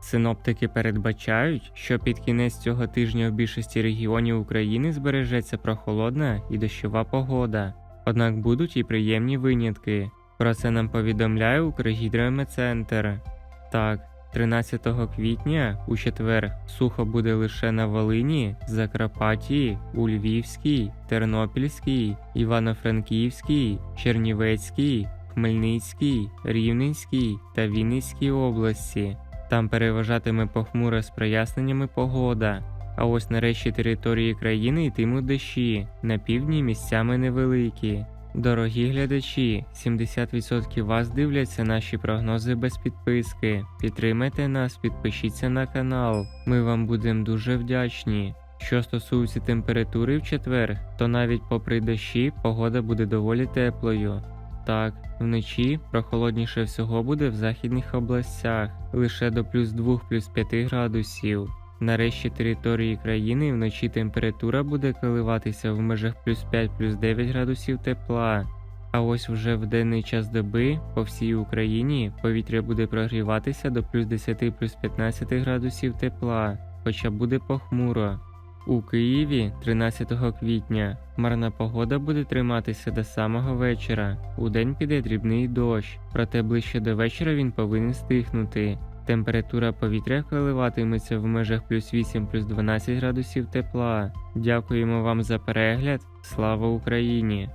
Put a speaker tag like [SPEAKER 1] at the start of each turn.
[SPEAKER 1] Синоптики передбачають, що під кінець цього тижня в більшості регіонів України збережеться прохолодна і дощова погода. Однак будуть і приємні винятки. Про це нам повідомляє Укргідрометцентр. Так, 13 квітня у четвер сухо буде лише на Волині, Закарпатті, у Львівській, Тернопільській, Івано-Франківській, Чернівецькій, Хмельницькій, Рівненській та Вінницькій області. Там переважатиме похмура з проясненнями погода. А ось на решті території країни йтимуть дощі, на півдні місцями невеликі. Дорогі глядачі, 70% вас дивляться наші прогнози без підписки. Підтримайте нас, підпишіться на канал. Ми вам будемо дуже вдячні. Що стосується температури в четвер, то навіть попри дощі погода буде доволі теплою. Так, вночі прохолодніше всього буде в західних областях, лише до плюс 2 плюс 5 градусів. Нарешті території країни вночі температура буде коливатися в межах плюс 5 плюс 9 градусів тепла. А ось вже в денний час доби по всій Україні повітря буде прогріватися до плюс 10 плюс 15 градусів тепла, хоча буде похмуро. У Києві 13 квітня марна погода буде триматися до самого вечора. У день піде дрібний дощ, проте ближче до вечора він повинен стихнути. Температура повітря коливатиметься в межах плюс 8 плюс 12 градусів тепла. Дякуємо вам за перегляд. Слава Україні!